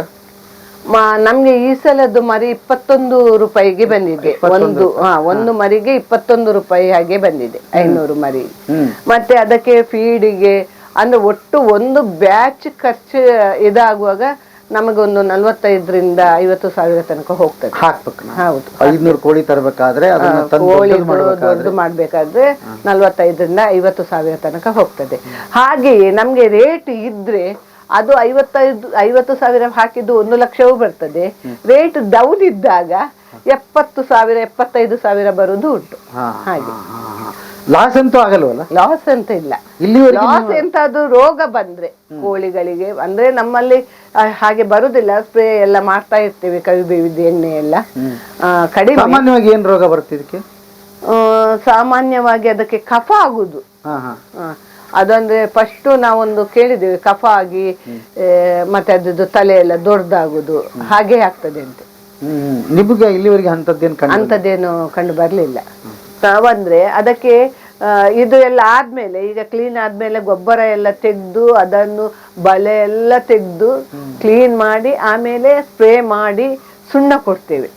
ನಮ್ಗೆ ಈ ಸಲದ್ದು ಮರಿ ಇಪ್ಪತ್ತೊಂದು ರೂಪಾಯಿಗೆ ಬಂದಿದೆ. ಒಂದು ಹಾ ಒಂದು ಮರಿಗೆ ಇಪ್ಪತ್ತೊಂದು ರೂಪಾಯಿ ಹಾಗೆ ಬಂದಿದೆ ಐನೂರು ಮರಿ. ಮತ್ತೆ ಅದಕ್ಕೆ ಫೀಡಿಗೆ ಅಂದ್ರೆ ಒಟ್ಟು ಒಂದು ಬ್ಯಾಚ್ ಖರ್ಚು ಇದಾಗುವಾಗ ನಮಗೊಂದು ನಲ್ವತ್ತೈದರಿಂದ ಐವತ್ತು ಸಾವಿರ ತನಕ ಹೋಗ್ತದೆ. ಹಾಕ್ಬೇಕು ಹೌದು. ಐದ್ನೂರು ಕೋಳಿ ತರಬೇಕಾದ್ರೆ ಕೋಳಿ ದೊಡ್ಡದು ಮಾಡ್ಬೇಕಾದ್ರೆ ದೊಡ್ಡದು ಐವತ್ತು ಸಾವಿರ ತನಕ ಹೋಗ್ತದೆ. ಹಾಗೆಯೇ ನಮಗೆ ರೇಟ್ ಇದ್ರೆ ಅದು ಐವತ್ತೈದು ಐವತ್ತು ಸಾವಿರ ಹಾಕಿದ್ದು ಒಂದು ಲಕ್ಷವೂ ಬರ್ತದೆ. ರೇಟ್ ಡೌನ್ ಇದ್ದಾಗ ಎಪ್ಪತ್ತು ಸಾವಿರ ಎಪ್ಪತ್ತೈದು ಸಾವಿರ ಬರುವುದು ಉಂಟು. ಹಾಗೆ. ಲಾಸ್ ಅಂತೂ ಆಗಲ್ವಲ್ಲ? ಲಾಸ್ ಅಂತ ಇಲ್ಲ. ಇಲ್ಲಿ ಲಾಸ್ ಎಂತಾದ್ರೂ ರೋಗ ಬಂದ್ರೆ ಕೋಳಿಗಳಿಗೆ ಅಂದ್ರೆ ನಮ್ಮಲ್ಲಿ ಹಾಗೆ ಬರುದಿಲ್ಲ. ಸ್ಪ್ರೇ ಎಲ್ಲ ಮಾಡ್ತಾ ಇರ್ತೇವೆ ಕವಿಬೇವಿದ ಎಣ್ಣೆ ಎಲ್ಲ. ಕಡಿಮೆ. ಸಾಮಾನ್ಯವಾಗಿ ಏನ್ ರೋಗ ಆ, ಸಾಮಾನ್ಯವಾಗಿ ಅದಕ್ಕೆ ಕಫ ಆಗುದು. ಅದಂದ್ರೆ ಫಸ್ಟ್ ನಾವೊಂದು ಕೇಳಿದ್ದೇವೆ ಕಫ ಆಗಿ ಮತ್ತೆ ಅದ್ರದ್ದು ತಲೆ ಎಲ್ಲ ದೊಡ್ಡದಾಗುದು. ಹಾಗೆ ಆಗ್ತದೆ ಅಂತ. ನಿಮಗೆ ಇಲ್ಲಿವರೆಗೆ ಅಂತದ್ದೇನು ಕಂಡು ಅಂಥದ್ದೇನು ಕಂಡು ಬರ್ಲಿಲ್ಲ. ಅಂದ್ರೆ ಅದಕ್ಕೆ ಇದು ಎಲ್ಲ ಆದ್ಮೇಲೆ ಈಗ ಕ್ಲೀನ್ ಆದ್ಮೇಲೆ ಗೊಬ್ಬರ ಎಲ್ಲ ತೆಗೆದು ಅದನ್ನು ಬಲೆ ಎಲ್ಲ ತೆಗೆದು ಕ್ಲೀನ್ ಮಾಡಿ ಆಮೇಲೆ ಸ್ಪ್ರೇ ಮಾಡಿ ಸುಣ್ಣ ಕೊಡ್ತೇವೆ.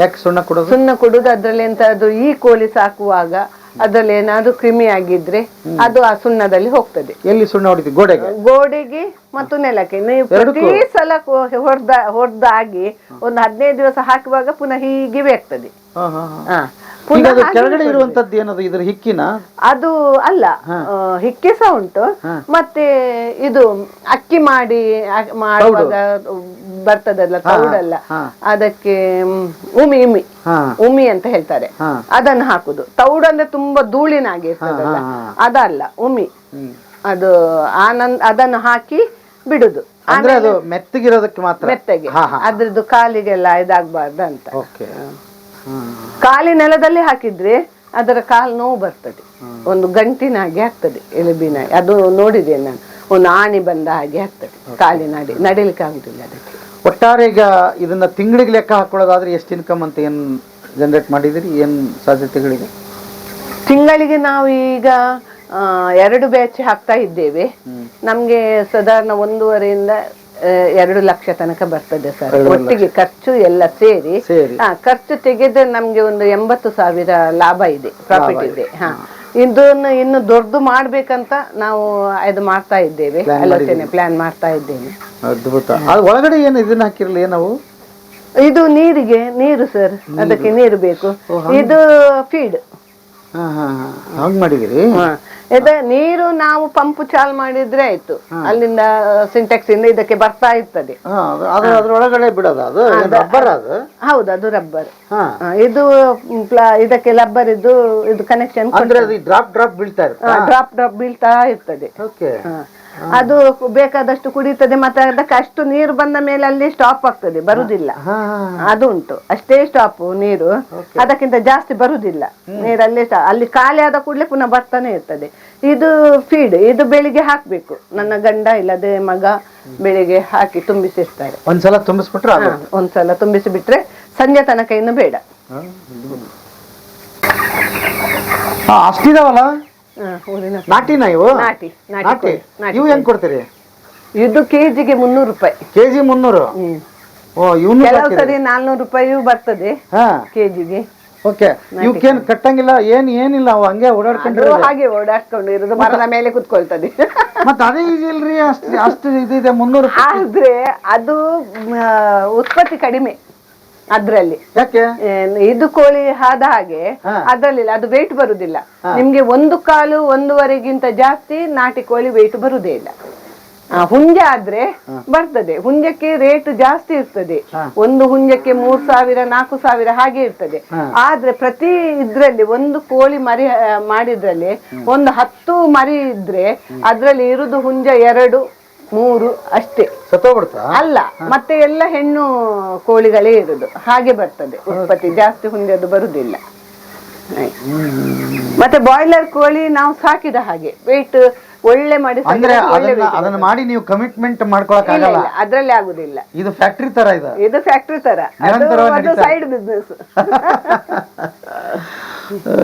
ಯಾಕೆ ಸುಣ್ಣ ಕೊಡೋದು? ಸುಣ್ಣ ಕೊಡುದು ಅದ್ರಲ್ಲಿ ಎಂತಾದ್ರು ಈ ಕೋಳಿ ಸಾಕುವಾಗ ಅದ್ರಲ್ಲಿ ಏನಾದ್ರು ಕ್ರಿಮಿ ಆಗಿದ್ರೆ ಅದು ಆ ಸುಣ್ಣದಲ್ಲಿ ಹೋಗ್ತದೆ. ಎಲ್ಲಿ ಸುಣ್ಣ ಹೊಡಿತೀವಿ ಗೋಡೆಗೆ? ಗೋಡೆಗೆ ಮತ್ತು ನೆಲಕ್ಕೆ. ನೀವು ಪ್ರತಿ ಸಲ ಹೊಡೆದ ಹೊಡೆದಾಗಿ ಒಂದು ಹದಿನೈದು ದಿವಸ ಹಾಕುವಾಗ ಪುನಃ ಹೀಗೆ ಹಾ. ಈಗ ಅದು ಕೆಳಗಡೆ ಇರುವಂತದ್ದು ಏನದು? ಇದ್ರ ಹಿಕ್ಕಿನ? ಅದು ಅಲ್ಲ ಹಿಕ್ಕೆ ಸಹ ಉಂಟು. ಮತ್ತೆ ಇದು ಅಕ್ಕಿ ಮಾಡಿ ಮಾಡುವಾಗ ಬರ್ತದಲ್ಲ ತೌಡಲ್ಲ. ಅದಕ್ಕೆ ಉಮಿ ಉಮಿ. ಉಮಿ ಅಂತ ಹೇಳ್ತಾರೆ. ಅದನ್ನ ಹಾಕುದು. ತೌಡು ಅಂದ್ರೆ ತುಂಬಾ ಧೂಳಿನಾಗಿ ಇರ್ತದಲ್ಲ. ಅದಲ್ಲ ಉಮಿ. ಅದು ಆನಂದ್ ಅದನ್ನು ಹಾಕಿ ಬಿಡುದು. ಅಂದ್ರೆ ಅದು ಮೆತ್ತಗಿರೋದಕ್ಕೆ ಮಾತ್ರ? ಮೆತ್ತಗೆ. ಅದ್ರದ್ದು ಕಾಲಿಗೆಲ್ಲ ಇದಾಗಬಾರ್ದು ಅಂತ. ಕಾಲಿ ನೆಲದಲ್ಲಿ ಹಾಕಿದ್ರೆ ಅದರ ಕಾಲು ನೋವು ಬರ್ತದೆ. ಒಂದು ಗಂಟಿನಾಗೆ ಆಗ್ತದೆ ಎಲುಬಿನ ಅದು ನೋಡಿದೆ ನಾನು. ಒಂದು ಆಣಿ ಬಂದ ಹಾಗೆ ಆಗ್ತದೆ ಕಾಲಿನ ಅಡಿ ನಡಿಲಿಕ್ಕೆ ಆಗುದಿಲ್ಲ ಅದಕ್ಕೆ. ಒಟ್ಟಾರೆ ಈಗ ಇದನ್ನ ತಿಂಗಳಿಗೆ ಲೆಕ್ಕ ಹಾಕೊಳ್ಳೋದಾದ್ರೆ ಎಷ್ಟು ಇನ್ಕಮ್ ಅಂತ ಏನ್ ಜನರೇಟ್ ಮಾಡಿದಿರಿ? ಏನ್ ಸಾಧ್ಯತೆಗಳಿದೆ? ತಿಂಗಳಿಗೆ ನಾವು ಈಗ ಎರಡು ಬ್ಯಾಚ್ ಹಾಕ್ತಾ ಇದ್ದೇವೆ. ನಮ್ಗೆ ಸಾಧಾರಣ ಒಂದೂವರೆಯಿಂದ ಎರಡು ಲಕ್ಷ ತನಕ ಬರ್ತದೆ ಸರ್. ಒಟ್ಟಿಗೆ ಖರ್ಚು ಎಲ್ಲ ಸೇರಿ ಖರ್ಚು ತೆಗೆದ್ರೆ ನಮ್ಗೆ ಒಂದು ಎಂಬತ್ತು ಸಾವಿರ ಲಾಭ ಇದೆ ಪ್ರಾಫಿಟ್ ಇದೆ. ಹಾ. ಇದನ್ನು ಇನ್ನು ದೊಡ್ಡದು ಮಾಡ್ಬೇಕಂತ ನಾವು ಇದು ಮಾಡ್ತಾ ಇದ್ದೇವೆ ಆಲೋಚನೆ ಪ್ಲಾನ್ ಮಾಡ್ತಾ ಇದ್ದೇವೆ. ಅದ್ಭುತ. ಅದು ಒಳಗಡೆ ಏನು ಇದನ್ನ ಹಾಕಿರಲಿ ನಾವು? ಇದು ನೀರಿಗೆ ನೀರು ಸರ್. ಅದಕ್ಕೆ ನೀರು. ಬೇಕು. ಇದು ಫೀಡ್ ಹಂಗ್ ಮಾಡಿದಿರಿ ಇದೆ ನೀರು ನಾವು ಪಂಪ್ ಚಾಲ್ ಮಾಡಿದ್ರೆ ಆಯ್ತು. ಅಲ್ಲಿಂದ ಸಿಂಟೆಕ್ಸ್ ಇಂದ ಇದಕ್ಕೆ ಬರ್ತಾ ಇರ್ತದೆ. ಅದ್ರೊಳಗಡೆ ಬಿಡೋದು ಅದು? ರಬ್ಬರ್ ಅದು? ಹೌದು ಅದು ರಬ್ಬರ್. ಇದು ಇದಕ್ಕೆ ರಬ್ಬರ್ ಇದು ಇದು ಕನೆಕ್ಷನ್ ಡ್ರಾಪ್ ಡ್ರಾಪ್ ಬೀಳ್ತಾ ಇರುತ್ತೆ? ಡ್ರಾಪ್ ಡ್ರಾಪ್ ಬೀಳ್ತಾ ಇರ್ತದೆ. ಓಕೆ. ಅದು ಬೇಕಾದಷ್ಟು ಕುಡಿತದೆ ಮತ್ತೆ ಅದಕ್ಕೆ ಅಷ್ಟು ನೀರು ಬಂದ ಮೇಲೆ ಅಲ್ಲಿ ಸ್ಟಾಪ್ ಆಗ್ತದೆ ಬರುದಿಲ್ಲ. ಅದು ಉಂಟು. ಅಷ್ಟೇ ಸ್ಟಾಪ್ ನೀರು. ಅದಕ್ಕಿಂತ ಜಾಸ್ತಿ ಬರುದಿಲ್ಲ. ನೀರಲ್ಲಿ ಅಲ್ಲಿ ಖಾಲಿ ಆದ ಕೂಡಲೇ ಪುನಃ ಬರ್ತಾನೆ ಇರ್ತದೆ. ಇದು ಫೀಡ್ ಇದು ಬೆಳಿಗ್ಗೆ ಹಾಕ್ಬೇಕು. ನನ್ನ ಗಂಡ ಇಲ್ಲದೆ ಮಗ ಬೆಳಿಗ್ಗೆ ಹಾಕಿ ತುಂಬಿಸಿರ್ತಾರೆ. ಒಂದ್ಸಲ ತುಂಬಿಸ್ಬಿಟ್ರೆ ಒಂದ್ಸಲ ತುಂಬಿಸಿ ಬಿಟ್ರೆ ಸಂಜೆ ತನಕ ಇನ್ನು ಬೇಡ. ಅಷ್ಟಿದಾವಲ್ಲ? ಊರಿನ ನಾಟಿನ ಇವು? ನಾಟಿ ನಾಟಿ ನಾಟಿ. ಇವು ಹೆಂಗ್ ಕೊಡ್ತೀರಿ? ಇದು ಕೆಜಿಗೆ ಮುನ್ನೂರು ರೂಪಾಯಿ. ಕೆಜಿ ಮುನ್ನೂರು? ಓ ಇವನು ಕೆಲವು ಸರಿ ನಾಲ್ನೂರು ರೂಪಾಯಿಯೂ ಬರ್ತದೆ ಹಾ. ಕೆಜಿಗೆ. ಓಕೆ. ಇವಕ್ಕೇನ್ ಕಟ್ಟಂಗಿಲ್ಲ ಏನ್ ಏನಿಲ್ಲ ಅವು ಹಂಗೆ ಓಡಾಡ್ಕೊಂಡ್ರೆ ಹಾಗೆ ಓಡಾಡ್ಕೊಂಡು ಇರೋದು ಮರದ ಮೇಲೆ ಕುತ್ಕೊಳ್ತದೆ. ಮತ್ತೆ ಅದೇ ಈಜಿ ಇಲ್ರಿ ಅಷ್ಟು ಅಷ್ಟು ಇದಿದೆ ಮುನ್ನೂರು ರೂಪಾಯಿ. ಆದ್ರೆ ಅದು ಮ, ಉತ್ಪತ್ತಿ ಕಡಿಮೆ. ಅದ್ರಲ್ಲಿ. ಯಾಕೆ? ಇದು ಕೋಳಿ ಆದ ಹಾಗೆ. ಅದ್ರಲ್ಲಿ ಅದು ವೆಯ್ಟ್ ಬರುದಿಲ್ಲ. ನಿಮ್ಗೆ ಒಂದು ಕಾಲು ಒಂದೂವರೆಗಿಂತ ಜಾಸ್ತಿ ನಾಟಿ ಕೋಳಿ ವೆಯ್ಟ್ ಬರುದೇ ಇಲ್ಲ. ಹುಂಜ ಆದ್ರೆ ಬರ್ತದೆ. ಹುಂಜಕ್ಕೆ ರೇಟ್ ಜಾಸ್ತಿ ಇರ್ತದೆ. ಒಂದು ಹುಂಜಕ್ಕೆ ಮೂರ್ ಸಾವಿರ ನಾಲ್ಕು ಸಾವಿರ ಹಾಗೆ ಇರ್ತದೆ. ಆದ್ರೆ ಪ್ರತಿ ಇದ್ರಲ್ಲಿ ಒಂದು ಕೋಳಿ ಮರಿ ಮಾಡಿದ್ರಲ್ಲಿ ಒಂದು ಹತ್ತು ಮರಿ ಇದ್ರೆ ಅದ್ರಲ್ಲಿ ಇರುದು ಹುಂಜ ಎರಡು ಮೂರು ಅಷ್ಟೇ. ಸತ್ತೋಗ್ಬಿಡ್ತಾ ಅಲ್ಲ ಮತ್ತೆ ಎಲ್ಲ ಹೆಣ್ಣು ಕೋಳಿಗಳೇ ಇರುದು. ಹಾಗೆ ಬರ್ತದೆ ಉತ್ಪತ್ತಿ. ಜಾಸ್ತಿ ಹುಂಜದ್ದು ಬರುದಿಲ್ಲ. ಮತ್ತೆ ಬಾಯ್ಲರ್ ಕೋಳಿ ನಾವು ಸಾಕಿದ ಹಾಗೆ. ವೇಟ್ ಒಳ್ಳೆ ಮಾಡಿ ಅಂದ್ರೆ ಅದನ್ನ ಮಾಡಿ ನೀವು ಕಮಿಟ್ಮೆಂಟ್ ಮಾಡ್ಕೊಳಕ್ ಆಗಲ್ಲ ಅದ್ರಲ್ಲಿ ಆಗುದಿಲ್ಲ. ಇದು ಫ್ಯಾಕ್ಟರಿ ತರ ಇದು? ಇದು ಫ್ಯಾಕ್ಟರಿ ತರ. ಅದು ಸೈಡ್ ಬಿಸ್ನೆಸ್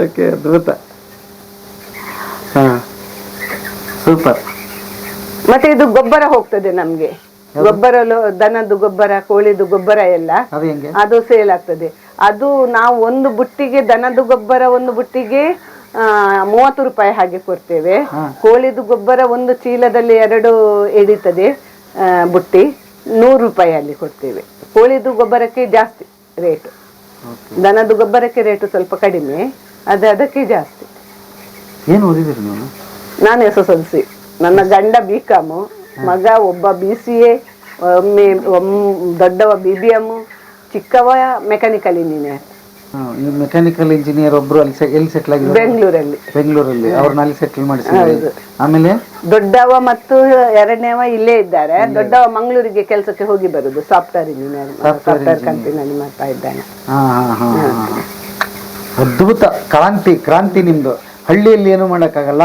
ಓಕೆ ಅದ್ಭುತ. ಹಾ ಸೂಪರ್ ಮತ್ತೆ ಇದು ಗೊಬ್ಬರ ಹೋಗ್ತದೆ ನಮ್ಗೆ. ಗೊಬ್ಬರ ದನದ ಗೊಬ್ಬರ ಕೋಳಿದು ಗೊಬ್ಬರ ಎಲ್ಲ ಅದು ಸೇಲ್ ಆಗ್ತದೆ. ಅದು ನಾವು ಒಂದು ಬುಟ್ಟಿಗೆ ದನದ ಗೊಬ್ಬರ ಒಂದು ಬುಟ್ಟಿಗೆ ಮೂವತ್ತು ರೂಪಾಯಿ ಹಾಗೆ ಕೊಡ್ತೇವೆ. ಕೋಳಿದು ಗೊಬ್ಬರ ಒಂದು ಚೀಲದಲ್ಲಿ ಎರಡು ಎಡಿತದೆ ಬುಟ್ಟಿ. ನೂರು ರೂಪಾಯಿ ಅಲ್ಲಿ ಕೊಡ್ತೇವೆ. ಕೋಳಿದು ಗೊಬ್ಬರಕ್ಕೆ ಜಾಸ್ತಿ ರೇಟ್. ದನದ ಗೊಬ್ಬರಕ್ಕೆ ರೇಟು ಸ್ವಲ್ಪ ಕಡಿಮೆ ಅದು ಅದಕ್ಕೆ ಜಾಸ್ತಿ. ಏನು ಓದಿದಿರಿ ನೀವು? ನಾನು ಎಸ್ ಎಸ್ ಎಲ್ ಸಿ ನನ್ನ ಗಂಡ ಬಿ ಕಾಮು ಮಗ ಒಬ್ಬ ಬಿ ಸಿ ಎ ಒಮ್ಮೆ ಒಮ್- ದೊಡ್ಡವ ಬಿ ಬಿ ಎಂ ಚಿಕ್ಕವ ಮೆಕ್ಯಾನಿಕಲ್ ಇಂಜಿನಿಯರ್ ಈ ಮೆಕ್ಯಾನಿಕಲ್ ಇಂಜಿನಿಯರ್ ಒಬ್ರು ಅಲ್ಲಿ ಎಲ್ಲಿ ಸೆಟ್ಲ್ ಬೆಂಗಳೂರಲ್ಲಿ. ಬೆಂಗಳೂರಲ್ಲಿ ಅವ್ರನ್ನ ಅಲ್ಲಿ ಸೆಟ್ಲ್ ಆಮೇಲೆ? ದೊಡ್ಡವ ಮತ್ತು ಎರಡನೇವ ಇಲ್ಲೇ ಇದ್ದಾರೆ. ದೊಡ್ಡವ ಮಂಗಳೂರಿಗೆ ಕೆಲಸಕ್ಕೆ ಹೋಗಿ ಬರುದು ಸಾಫ್ಟ್ವೇರ್ ಇಂಜಿನಿಯರ್ ಸಾಫ್ಟ್ವೇರ್ ಕಂಪನಿಯಲ್ಲಿ ಮಾಡ್ತಾ ಇದ್ದಾನೆ. ಹಾ ಹಾ ಹಾ. ಹಾ. ಅದ್ಭುತ ಕ್ರಾಂತಿ ಕ್ರಾಂತಿ ನಿಮ್ದು. ಹಳ್ಳಿಯಲ್ಲಿ ಏನು ಮಾಡಕ್ಕಾಗಲ್ಲ?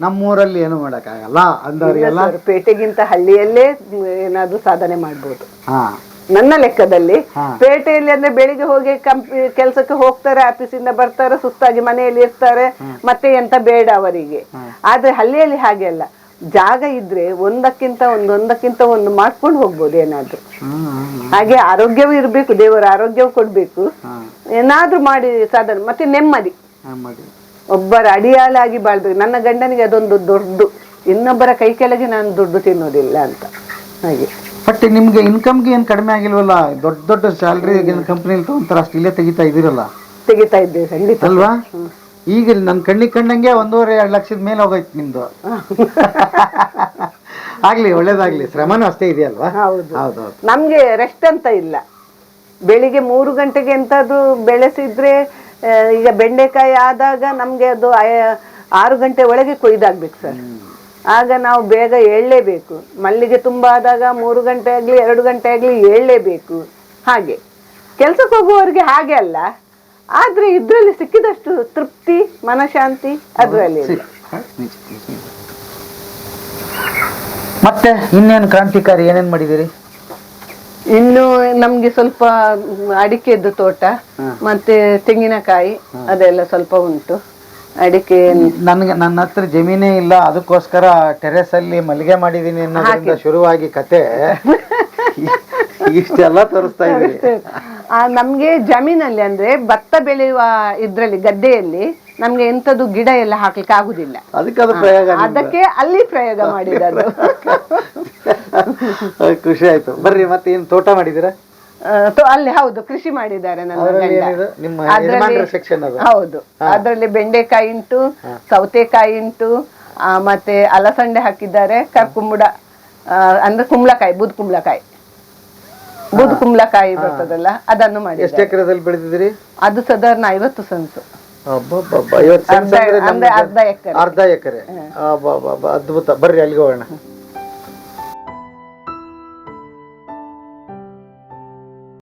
ನಮ್ಮೂರಲ್ಲಿ ಏನು ಮಾಡಕ್ಕಾಗಲ್ಲ ಅಂದವರಿಗೆಲ್ಲ ಸರ್, ಪೇಟೆಗಿಂತ ಹಳ್ಳಿಯಲ್ಲೇ ಏನಾದ್ರೂ ಸಾಧನೆ ಮಾಡ್ಬೋದು. ಹಾ. ನನ್ನ ಲೆಕ್ಕದಲ್ಲಿ ಹಾ. ಪೇಟೆಯಲ್ಲಿ ಅಂದ್ರೆ ಬೆಳಿಗ್ಗೆ ಹೋಗಿ ಕಂಪಿ ಕೆಲಸಕ್ಕೆ ಹೋಗ್ತಾರೆ ಆಫೀಸಿಂದ ಬರ್ತಾರೆ ಸುಸ್ತಾಗಿ ಮನೆಯಲ್ಲಿ ಇರ್ತಾರೆ ಮತ್ತೆ ಎಂತ ಬೇಡ ಅವರಿಗೆ. ಆದ್ರೆ ಹಳ್ಳಿಯಲ್ಲಿ ಹಾಗೆ ಅಲ್ಲ. ಜಾಗ ಇದ್ರೆ ಒಂದಕ್ಕಿಂತ ಒಂದು ಒಂದಕ್ಕಿಂತ ಒಂದು ಮಾಡ್ಕೊಂಡು ಹೋಗ್ಬೋದು ಏನಾದ್ರೂ. ಹಾಗೆ ಆರೋಗ್ಯವೂ ಇರ್ಬೇಕು ದೇವರ ಆರೋಗ್ಯವೂ ಕೊಡ್ಬೇಕು. ಏನಾದ್ರೂ ಮಾಡಿ ಸಾಧನೆ ಮತ್ತೆ ನೆಮ್ಮದಿ. ಹಾ, ಮಾಡಿ ಒಬ್ಬರ ಅಡಿಯಾಲಾಗಿ ಬಾಳ್ಬೇಕು. ನನ್ನ ಗಂಡನಿಗೆ ಅದೊಂದು ದೊಡ್ಡ. ಇನ್ನೊಬ್ಬರ ಕೈ ಕೆಳಗೆ ನಾನು ದುಡ್ಡು ತಿನ್ನೋದಿಲ್ಲ ಅಂತ. ಹಾಗೆ. ಬಟ್ ನಿಮ್ಗೆ ಇನ್ಕಮ್ಗೆ ಏನು ಕಡಿಮೆ ಆಗಿಲ್ವಲ್ಲ? ದೊಡ್ಡ ದೊಡ್ಡ ಸ್ಯಾಲ್ರಿ ಕಂಪ್ನಿಲಿ ತಗೊಂತಾರ ಅಷ್ಟು ಇಲ್ಲೇ ತೆಗಿತಾ ಇದ್ದೀರಲ್ಲ? ತೆಗಿತಾ ಇದ್ದೇವೆ ಖಂಡಿತ. ಅಲ್ವಾ? ಈಗ ನನ್ನ ಕಣ್ಣಿಗೆ ಕಂಡಂಗೆ ಒಂದೂವರೆ ಎರಡು ಲಕ್ಷದ ಮೇಲೆ ಹೋಗೈತೆ ನಿಮ್ದು. ಆಗ್ಲಿ ಒಳ್ಳೇದಾಗ್ಲಿ. ಶ್ರಮನೂ ಅಷ್ಟೇ ಇದೆಯಲ್ವಾ ಹೌದು. ಹೌದು ನಮ್ಗೆ ರೆಸ್ಟ್ ಅಂತ ಇಲ್ಲ. ಬೆಳಿಗ್ಗೆ ಮೂರು ಗಂಟೆಗೆ ಎಂತಾದ್ರು ಬೆಳೆಸಿದ್ರೆ ಈಗ ಬೆಂಡೆಕಾಯಿ ಆದಾಗ ನಮ್ಗೆ ಅದು ಆರು ಗಂಟೆ ಒಳಗೆ ಕೊಯ್ದಾಗ್ಬೇಕು ಸರ್. ಆಗ ನಾವು ಬೇಗ ಏಳಲೇಬೇಕು. ಮಲ್ಲಿಗೆ ತುಂಬ ಆದಾಗ ಮೂರು ಗಂಟೆ ಆಗಲಿ, ಎರಡು ಗಂಟೆ ಆಗಲಿ ಏಳಲೇಬೇಕು. ಹಾಗೆ. ಕೆಲಸಕ್ಕೆ ಹೋಗುವವರಿಗೆ ಹಾಗೆ ಅಲ್ಲ. ಆದರೆ ಇದರಲ್ಲಿ ಸಿಕ್ಕಿದಷ್ಟು ತೃಪ್ತಿ, ಮನಶಾಂತಿ ಅದರಲ್ಲಿ ಮತ್ತೆ ಇನ್ನೇನು ಕ್ರಾಂತಿಕಾರಿ ಏನೇನು ಮಾಡಿದಿರಿ ಇನ್ನು ನಮ್ಗೆ ಸ್ವಲ್ಪ ಅಡಿಕೆದ್ದು ತೋಟ ಮತ್ತೆ ತೆಂಗಿನಕಾಯಿ ಅದೆಲ್ಲ ಸ್ವಲ್ಪ ಉಂಟು. ಅಡಿಕೆ ನನಗೆ ನನ್ನ ಹತ್ರ ಜಮೀನೇ ಇಲ್ಲ ಅದಕ್ಕೋಸ್ಕರ ಟೆರೆಸ್ ಅಲ್ಲಿ ಮಲ್ಲಿಗೆ ಮಾಡಿದೀನಿ ಅನ್ನೋದ್ರಿಂದ ಶುರುವಾಗಿ ಕತೆ. ಇಷ್ಟೆಲ್ಲ ತೋರಿಸ್ತಾ ಆ, ನಮ್ಗೆ ಜಮೀನಲ್ಲಿ ಅಂದ್ರೆ ಭತ್ತ ಬೆಳೆಯುವ ಇದ್ರಲ್ಲಿ ಗದ್ದೆಯಲ್ಲಿ ನಮ್ಗೆ ಎಂತದ್ದು ಗಿಡ ಎಲ್ಲ ಹಾಕ್ಲಿಕ್ಕೆ ಆಗುದಿಲ್ಲ. ಅದಕ್ಕೆ ಅಲ್ಲಿ ಪ್ರಯೋಗ ಮಾಡಿರೋದು. ಖುಷಿ ಆಯ್ತು. ಬರ್ರಿ ಮತ್ತೆ ಏನ್ ತೋಟ ಮಾಡಿದಿರಾ ಅಲ್ಲಿ ಹೌದು ಕೃಷಿ ಮಾಡಿದ್ದಾರೆ ನನ್ನ ಅದ್ರಲ್ಲಿ ಗಂಡ? ಹೌದು. ಅದರಲ್ಲಿ ಬೆಂಡೆಕಾಯಿ ಉಂಟು ಸೌತೆಕಾಯಿ ಉಂಟು ಮತ್ತೆ ಅಲಸಂಡೆ ಹಾಕಿದ್ದಾರೆ ಕರ್ಕುಂಬುಡ ಅಂದ್ರೆ ಕುಂಬಳಕಾಯಿ ಬೂದ್ ಕುಂಬಳಕಾಯಿ. ಬೂದ್ ಕುಂಬಳಕಾಯಿ ಬರ್ತದಲ್ಲ ಅದನ್ನು ಎಷ್ಟು ಮಾಡಿದ್ದಾರೆ ಎಕರೆದಲ್ಲಿ ಬೆಳೆದಿದ್ರಿ ಅದು ಸಾಧಾರಣ ಐವತ್ತು ಸೆನ್ಸ್ ಅರ್ಧ- ಎಕರೆ. ಅರ್ಧ ಎಕರೆ. ಅದ್ಭುತ. ಬರ್ರಿ ಅಲ್ಲಿಗೆ ಹೋಗೋಣ.